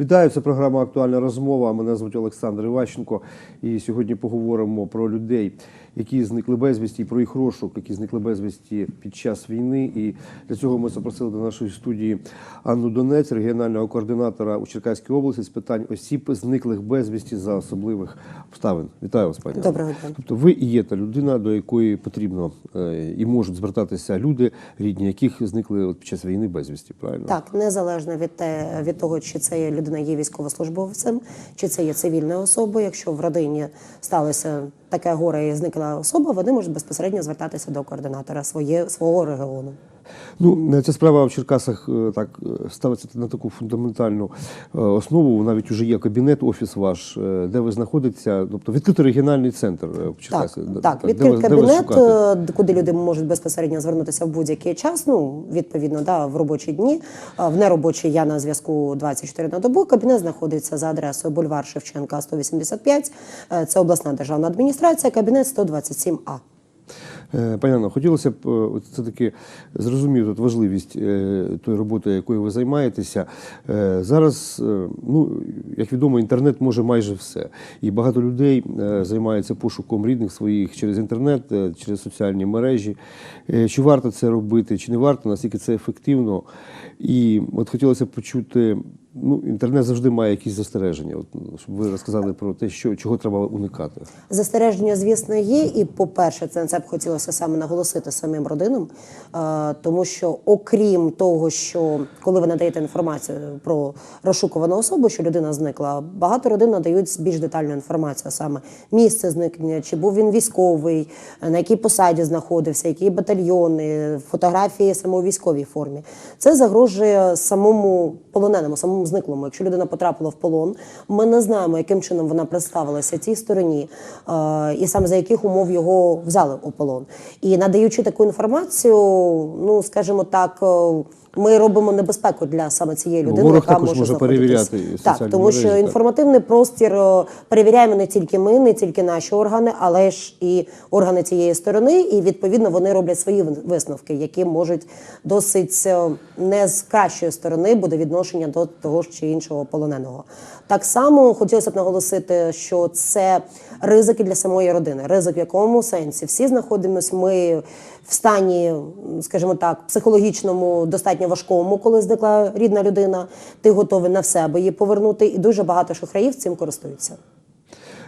Вітаю, це програма Актуальна розмова. Мене звуть Олександр Іващенко. І сьогодні поговоримо про людей, які зникли безвісті, і про їх розшук, які зникли безвісті під час війни. І для цього ми запросили до нашої студії Анну Донець, регіонального координатора у Черкаській області з питань осіб, зниклих безвісті за особливих обставин. Вітаю вас, пані. Доброго дня. Тобто ви і є та людина, до якої потрібно е, і можуть звертатися люди, рідні яких зникли під час війни безвісті, правильно? Так, незалежно від, те, від того, чи це є людина є військовослужбовцем, чи це є цивільна особа. Якщо в родині сталося таке горе і зникла особа, вони можуть безпосередньо звертатися до координатора своє, свого регіону. Ну, ця справа в Черкасах е, так е, ставиться на таку фундаментальну е, основу. Навіть уже є кабінет, офіс ваш, де ви знаходитеся, тобто відкритий регіональний центр в Черкасах. Де- так, де відкрит ви- де ви кабінет, е, куди люди можуть безпосередньо звернутися в будь-який час. Ну, відповідно, да, в робочі дні. В неробочі я на зв'язку 24 на добу. Кабінет знаходиться за адресою бульвар Шевченка 185. Е, Це обласна державна адміністрація, кабінет 127А. Е, Пані хотілося б це таки зрозуміти важливість е, тої роботи, якою ви займаєтеся. Е, Зараз, ну як відомо, інтернет може майже все, і багато людей займаються пошуком рідних своїх через інтернет, через соціальні мережі. Чи варто це робити, чи не варто, наскільки це ефективно? І от хотілося б почути. Ну, інтернет завжди має якісь застереження. От щоб ви розказали про те, що чого треба уникати. Застереження, звісно, є. І, по-перше, це, це б хотілося саме наголосити самим родинам, тому що, окрім того, що коли ви надаєте інформацію про розшукувану особу, що людина зникла, багато родин надають більш детальну інформацію, саме місце зникнення, чи був він військовий, на якій посаді знаходився, які батальйони, фотографії саме у військовій формі. Це загрожує самому полоненому, самому зниклому. Якщо людина потрапила в полон, ми не знаємо, яким чином вона представилася цій стороні, е, і саме за яких умов його взяли у полон. І надаючи таку інформацію, ну скажімо так. Ми робимо небезпеку для саме цієї Ну, людини, ворог яка також може, може перевіряти так, тому що так. інформативний простір е, перевіряємо не тільки ми, не тільки наші органи, але ж і органи цієї сторони. І відповідно вони роблять свої висновки, які можуть досить е, не з кращої сторони буде відношення до того ж чи іншого полоненого. Так само хотілося б наголосити, що це ризики для самої родини. Ризик в якому сенсі всі знаходимося ми в стані, скажімо так, психологічному достатньо важкому, коли зникла рідна людина. Ти готовий на все, її повернути, і дуже багато шахраїв цим користуються.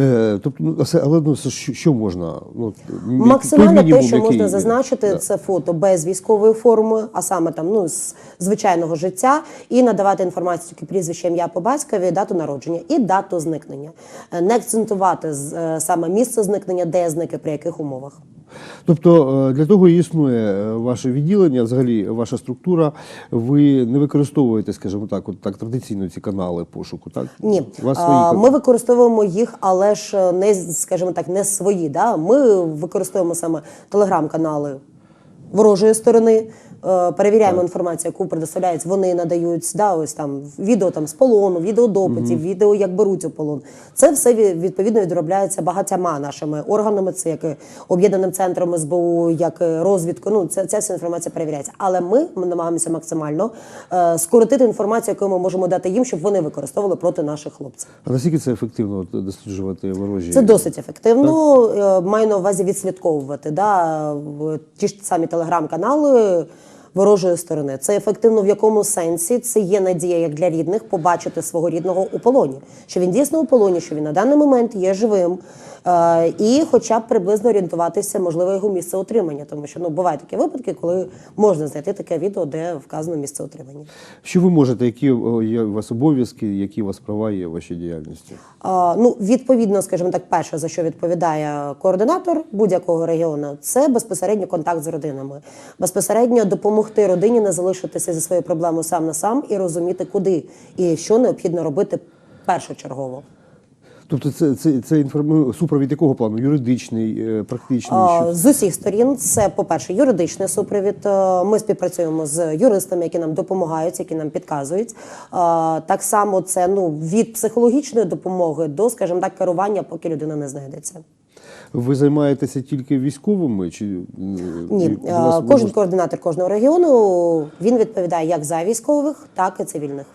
Е, тобто, ну, але ну, що, можна? Ну, Максимально той те, що який можна зазначити, Да. це фото без військової форми, а саме там ну з звичайного життя, і надавати інформацію тільки прізвище, ім'я по батькові, дату народження і дату зникнення. Е, Не акцентувати е, саме місце зникнення, де зник і при яких умовах. Тобто е, для того і існує е, ваше відділення, взагалі ваша структура. Ви не використовуєте, скажімо так, от так традиційно ці канали пошуку, так? Ні, У вас свої А, ми використовуємо їх, але ж не скажімо так, не свої. Да? Ми використовуємо саме телеграм-канали ворожої сторони. е, Перевіряємо інформацію, яку предоставляють. Вони надають да, ось там відео там з полону, відео допитів, відео як беруть у полон. Це все відповідно відробляється багатьма нашими органами. Це як об'єднаним центром СБУ, як розвідку. Ну це ця вся інформація перевіряється. Але ми, намагаємося максимально е, скоротити інформацію, яку ми можемо дати їм, щоб вони використовували проти наших хлопців. А наскільки це ефективно досліджувати ворожі? Це досить ефективно. Е, Маю на увазі відслідковувати да, ті ж самі телеграм-канали ворожої сторони. Це ефективно в якому сенсі це є надія як для рідних побачити свого рідного у полоні, що він дійсно у полоні, що він на даний момент є живим. Е, І хоча б приблизно орієнтуватися, можливо, його місце отримання, тому що ну бувають такі випадки, коли можна знайти таке відео, де вказано місце отримання. Що ви можете? Які є у вас обов'язки, які у вас права є в вашій діяльності? А, Ну, відповідно, скажімо так, перше, за що відповідає координатор будь-якого регіону, це безпосередньо контакт з родинами. Безпосередньо допомогти родині не залишитися зі своєю проблемою сам на сам і розуміти, куди і що необхідно робити першочергово. Тобто, це, це, це інформ... супровід якого плану? Юридичний, е, практичний? Що? З усіх сторін це, по-перше, юридичний супровід. Е, Ми співпрацюємо з юристами, які нам допомагають, які нам підказують. Так само це ну від психологічної допомоги до, скажімо так, керування, поки людина не знайдеться. Ви займаєтеся тільки військовими? Чи Ні, і е, вас- кожен координатор кожного регіону він відповідає як за військових, так і цивільних.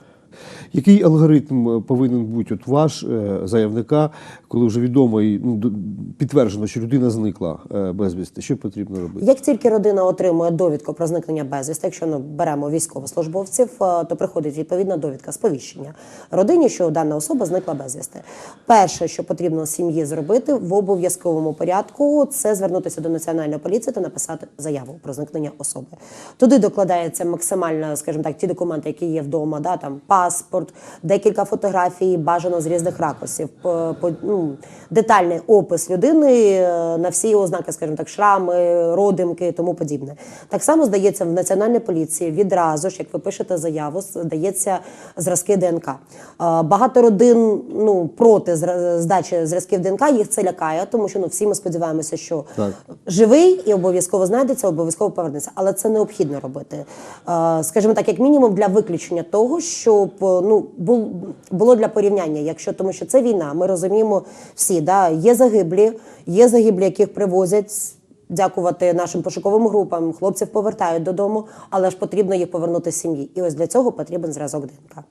Який алгоритм е, повинен бути от ваш е, заявника, коли вже відомо і ну, підтверджено, що людина зникла е, безвісти? Що потрібно робити? Як тільки родина отримує довідку про зникнення безвісти, якщо ми беремо військовослужбовців, то приходить відповідна довідка сповіщення родині, що дана особа зникла безвісти. Перше, що потрібно сім'ї зробити в обов'язковому порядку, це звернутися до національної поліції та написати заяву про зникнення особи. Туди докладається максимально, скажімо так, ті документи, які є вдома, да, там паспорт, декілька фотографій, бажано з різних ракурсів, по- по- ну, детальний опис людини е, на всі ознаки, скажімо так, шрами, родимки і тому подібне. Так само здається в національній поліції відразу ж, як ви пишете заяву, здається зразки ДНК. Е, Багато родин ну проти здачі зразків ДНК, їх це лякає, тому що ну всі ми сподіваємося, що Так. живий і обов'язково знайдеться, обов'язково повернеться. Але це необхідно робити. Е, Скажімо так, як мінімум для виключення того, щоб е, ну бул- було для порівняння, якщо тому, що це війна, ми розуміємо всі, да є загиблі, є загиблі, яких привозять. Дякувати нашим пошуковим групам, хлопців повертають додому, але ж потрібно їх повернути сім'ї. І ось для цього потрібен зразок ДНК.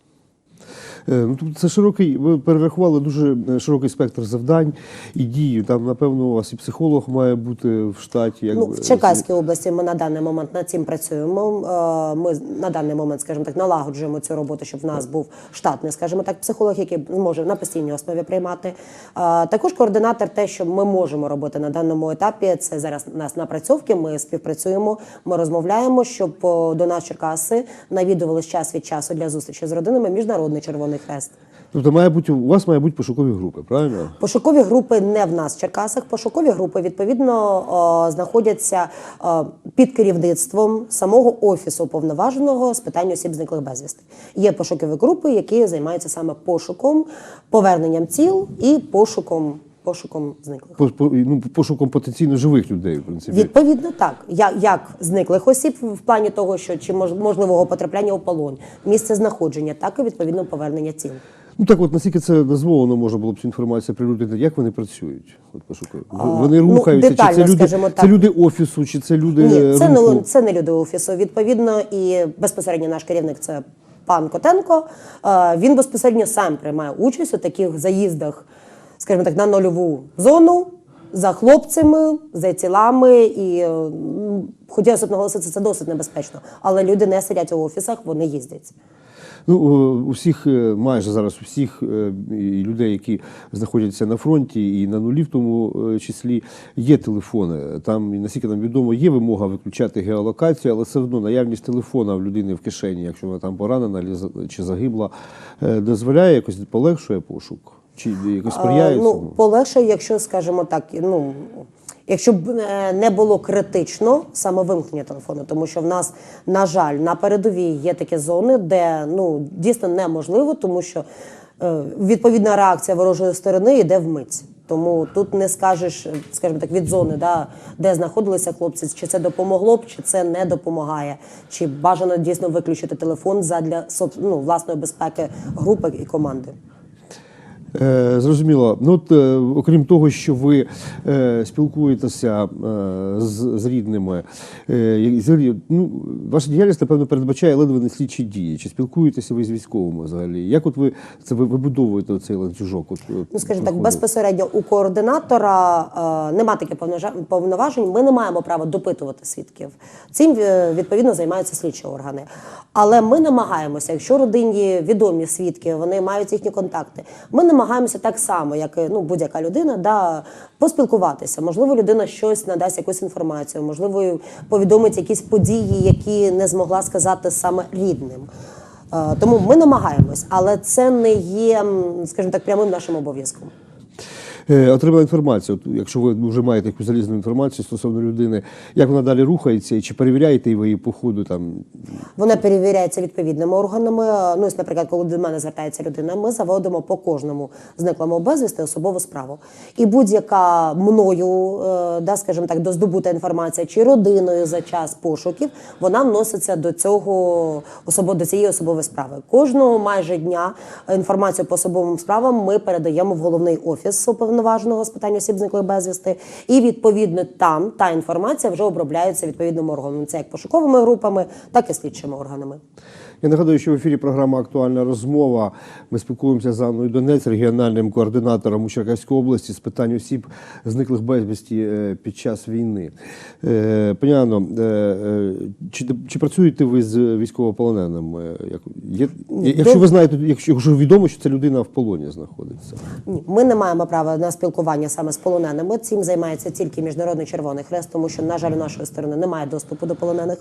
Е, Ну, це широкий, ви перерахували дуже е, широкий спектр завдань і дій. Там, напевно, у вас і психолог має бути в штаті. Якби, Ну, в Черкаській області ми на даний момент над цим працюємо. Е, Ми на даний момент, скажімо так, налагоджуємо цю роботу, щоб в нас був штатний, скажімо так, психолог, який зможе на постійній основі приймати. Також координатор, те, що ми можемо робити на даному етапі, це зараз у нас напрацьовки. Ми співпрацюємо, ми розмовляємо, щоб до нас Черкаси навідувались час від часу для зустрічі з родинами Міжнародний Червоний Хрест. Тобто має бути, у вас має бути пошукові групи, правильно? Пошукові групи не в нас в Черкасах. Пошукові групи відповідно о, знаходяться о, під керівництвом самого офісу уповноваженого з питань осіб зниклих безвісти. Є пошукові групи, які займаються саме пошуком, поверненням тіл і пошуком. Пошуком зниклих По, по- ну, пошуком потенційно живих людей, в принципі. відповідно так, як, як зниклих осіб в плані того, що чи мож, можливого потрапляння у полон, місце знаходження, так і відповідно повернення тіл. Ну так от наскільки це дозволено, можна було б цю інформацію прилюдити, як вони працюють? От пошукові. В- Вони ну, рухаються, чи детально, це люди, скажімо це люди офісу, чи це люди Ні, це руху? не, це не люди офісу. Відповідно, і безпосередньо наш керівник це пан Котенко. Е, Він безпосередньо сам приймає участь у таких заїздах, скажімо так, на нульову зону. За хлопцями, за тілами, і е, хотілося б наголосити, це досить небезпечно. Але люди не сидять у офісах, вони їздять. Ну, у всіх, е, майже зараз у всіх е, людей, які знаходяться на фронті і на нулі, в тому числі, є телефони. Там, наскільки нам відомо, є вимога виключати геолокацію, але все одно наявність телефона в людини в кишені, якщо вона там поранена чи загибла, дозволяє якось полегшує пошук? Чи якось сприяє А, цьому? Ну, полегше, якщо, скажімо так, ну. Якщо б е, не було критично саме вимкнення телефону, тому що в нас, на жаль, на передовій є такі зони, де ну дійсно неможливо, тому що е, відповідна реакція ворожої сторони йде вмить. Тому тут не скажеш, е, скажімо так, від зони, да, де знаходилися хлопці, чи це допомогло б, чи це не допомагає, чи бажано дійсно виключити телефон задля ну, власної безпеки групи і команди. Е, зрозуміло. Ну, от, е, окрім того, що ви е, спілкуєтеся е, з, з рідними, е, взагалі, ну, ваша діяльність, напевно, передбачає ледве не слідчі дії. Чи спілкуєтеся ви з військовими взагалі? Як от ви це ви вибудовуєте цей ланцюжок? От, от, Ну, скажімо так, безпосередньо у координатора е, нема таких повноважень. Ми не маємо права допитувати свідків. Цим е, відповідно займаються слідчі органи. Але ми намагаємося, якщо родині відомі свідки, вони мають їхні контакти. Ми намагаємося так само, як ну, будь-яка людина, да, поспілкуватися. Можливо, людина щось надасть якусь інформацію, можливо, повідомить якісь події, які не змогла сказати саме рідним. Е, Тому ми намагаємось, але це не є, скажімо так, прямим нашим обов'язком. Е, Отримала інформацію. Якщо ви вже маєте якусь залізну інформацію стосовно людини, як вона далі рухається, і чи перевіряєте ви її по ходу там Вона перевіряється відповідними органами. Ну, ось, наприклад, коли до мене звертається людина, ми заводимо по кожному зниклому безвісти особову справу. І будь-яка мною, е, да, скажімо так, доздобута інформація чи родиною за час пошуків, вона вноситься до цього особо до цієї особової справи. Кожного майже дня інформацію по особовим справам ми передаємо в головний офіс уповноваженого з питань осіб зниклих безвісти. І відповідно там та інформація вже обробляється відповідним органом. Це як пошуковими групами, так і слідчими органами. Я нагадую, що в ефірі програма Актуальна розмова. Ми спілкуємося з Анною Донець, регіональним координатором у Черкаській області з питань осіб, зниклих безвісті е, під час війни. Е, Пані Анно, е, чи, чи працюєте ви з військовополоненим? Як- Є, якщо ви знаєте, якщо, відомо, що ця людина в полоні знаходиться. Ні, ми не маємо права на спілкування саме з полоненими. Цим займається тільки міжнародний Червоний Хрест, тому що, на жаль, у нашої сторони немає доступу до полонених.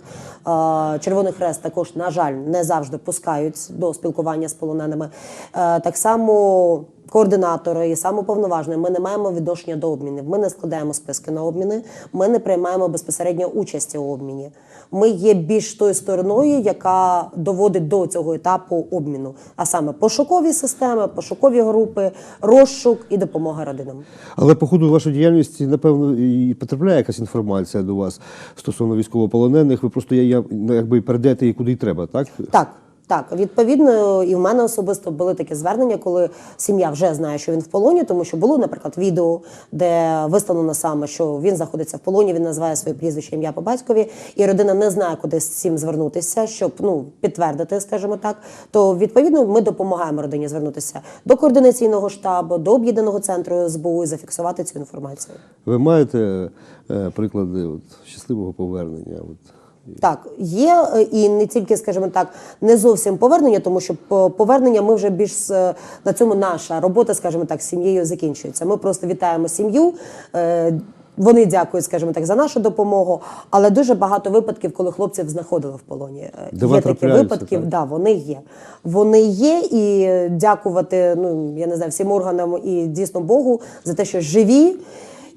Червоний Хрест також, на жаль, не завжди пускають до спілкування з полоненими. Е, Так само. Координатори і самоповноважені, ми не маємо відношення до обмінів. Ми не складаємо списки на обміни, ми не приймаємо безпосередньо участі у обміні. Ми є більш тою стороною, яка доводить до цього етапу обміну, а саме пошукові системи, пошукові групи, розшук і допомога родинам. Але по ходу вашої діяльності, напевно, і потрапляє якась інформація до вас стосовно військовополонених. Ви просто я, я, ну, якби перейдете її куди й треба, так? Так. Так, відповідно, і в мене особисто були такі звернення, коли сім'я вже знає, що він в полоні, тому що було, наприклад, відео, де виставлено саме, що він знаходиться в полоні, він називає своє прізвище ім'я по батькові, і родина не знає, куди з цим звернутися, щоб ну підтвердити, скажімо так. То відповідно ми допомагаємо родині звернутися до координаційного штабу, до об'єднаного центру СБУ і зафіксувати цю інформацію. Ви маєте е, приклади от, щасливого повернення? От, Так, є е, і не тільки, скажімо так, не зовсім повернення, тому що повернення ми вже більш е, на цьому наша робота, скажімо так, з сім'єю закінчується. Ми просто вітаємо сім'ю. е, Вони дякують, скажімо так, за нашу допомогу, але дуже багато випадків, коли хлопців знаходили в полоні. Де є такі випадків, так? да, вони є. Вони є, і дякувати, ну я не знаю, всім органам і дійсно Богу за те, що живі,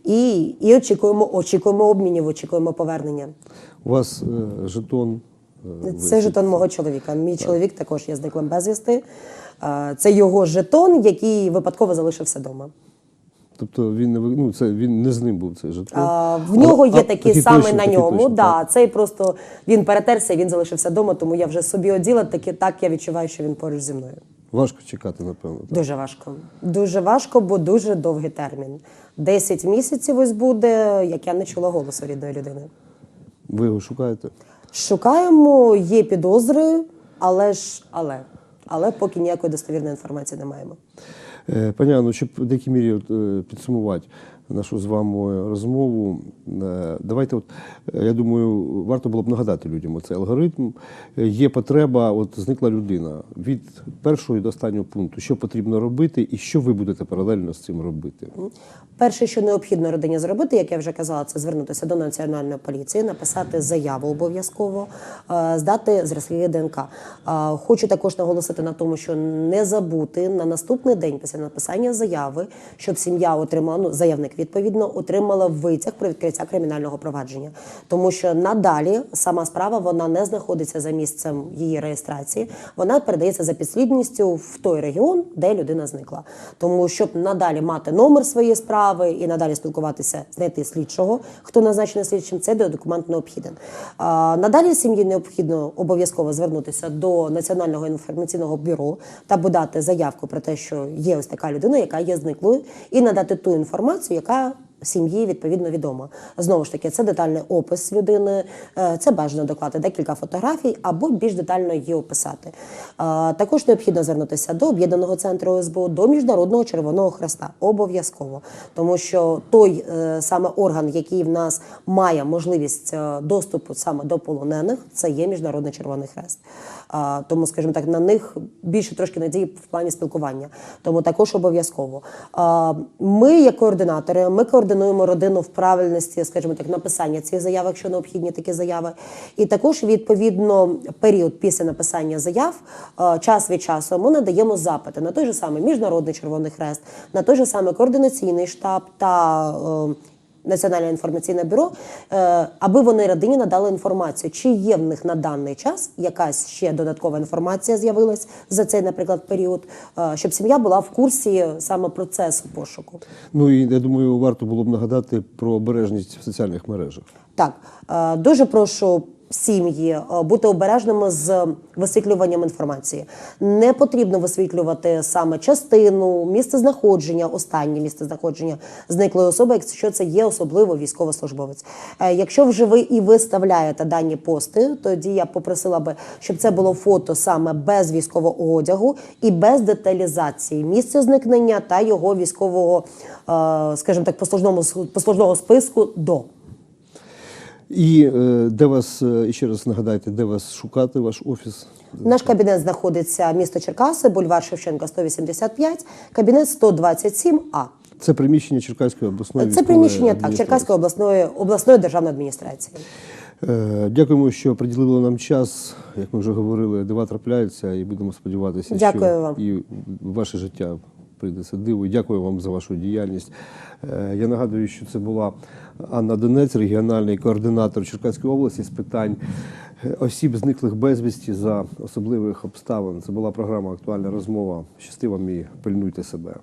і, і очікуємо, очікуємо обмінів, очікуємо повернення. У вас е, жетон. е, Це висить. жетон мого чоловіка. Мій чоловік також є зниклим безвісти. Е, Це його жетон, який випадково залишився вдома. Тобто він не ви- ну, це він не з ним був цей жетон. А, В нього є такий точно, на ньому. да, так. цей просто він перетерся, він залишився вдома, тому я вже собі оділа. Таки так я відчуваю, що він поруч зі мною. Важко чекати, напевно. Так. Дуже важко. Дуже важко, бо дуже довгий термін. Десять місяців ось буде, як я не чула голосу рідної людини. Ви його шукаєте? Шукаємо, є підозри, але ж але. Але поки ніякої достовірної інформації не маємо. Е, Пані Анно, щоб в деякій мірі е, підсумувати нашу з вами розмову, е, давайте, от, е, я думаю, варто було б нагадати людям цей алгоритм. Е, Є потреба, от зникла людина від першого до останнього пункту, що потрібно робити, і що ви будете паралельно з цим робити. Перше, що необхідно родині зробити, як я вже казала, це звернутися до національної поліції, написати заяву обов'язково, здати зразки ДНК. Хочу також наголосити на тому, що не забути на наступний день після написання заяви, щоб сім'я отримала, ну заявник відповідно отримала витяг про відкриття кримінального провадження, тому що надалі сама справа вона не знаходиться за місцем її реєстрації, вона передається за підслідністю в той регіон, де людина зникла. Тому щоб надалі мати номер своєї справи і надалі спілкуватися, знайти слідчого, хто назначений слідчим, цей документ необхіден. Надалі сім'ї необхідно обов'язково звернутися до Національного інформаційного бюро та подати заявку про те, що є ось така людина, яка є зниклою, і надати ту інформацію, яка Tchau! Сім'ї відповідно відома. Знову ж таки, це детальний опис людини, е, це бажано доклати декілька фотографій або більш детально її описати. Е, Також необхідно звернутися до об'єднаного центру СБУ, до міжнародного Червоного Хреста. Обов'язково, тому що той е, саме орган, який в нас має можливість доступу саме до полонених, це є міжнародний Червоний Хрест. Тому, скажімо так, на них більше трошки надії в плані спілкування. Тому також обов'язково. Ми, як координатори, ми координуємо родину в правильності, скажімо так, написання цих заяв, якщо необхідні такі заяви. І також відповідно період після написання заяв, час від часу ми надаємо запити на той же самий міжнародний Червоний Хрест, на той же самий координаційний штаб та. Національне інформаційне бюро, е, аби вони родині надали інформацію, чи є в них на даний час якась ще додаткова інформація з'явилась за цей, наприклад, період, е, щоб сім'я була в курсі саме процесу пошуку. Ну і я думаю, варто було б нагадати про обережність в соціальних мережах. Так, е, дуже прошу сім'ї, е, бути обережними з висвітлюванням інформації. Не потрібно висвітлювати саме частину, місце знаходження, останнє місце знаходження зниклої особи, якщо це є особливо військовослужбовець. Е, Якщо вже ви і виставляєте дані пости, тоді я попросила би, щоб це було фото саме без військового одягу і без деталізації місця зникнення та його військового, е, скажімо так, послужного послужного списку до. І е, де вас, е, ще раз нагадайте, де вас шукати, ваш офіс? Наш кабінет знаходиться місто Черкаси, бульвар Шевченка, 185, кабінет 127А. Це приміщення Черкаської обласної Це приміщення так. Черкаської обласної обласної державної адміністрації. Е, Дякуємо, що приділили нам час. Як ми вже говорили, дива трапляються, і будемо сподіватися, Дякую що вам. і ваше життя прийде це диво. Дякую вам за вашу діяльність. Е, Я нагадую, що це була Анна Донець, регіональний координатор Черкаської області з питань е, осіб, зниклих безвісті за особливих обставин. Це була програма Актуальна розмова. Щасти вам і пильнуйте себе.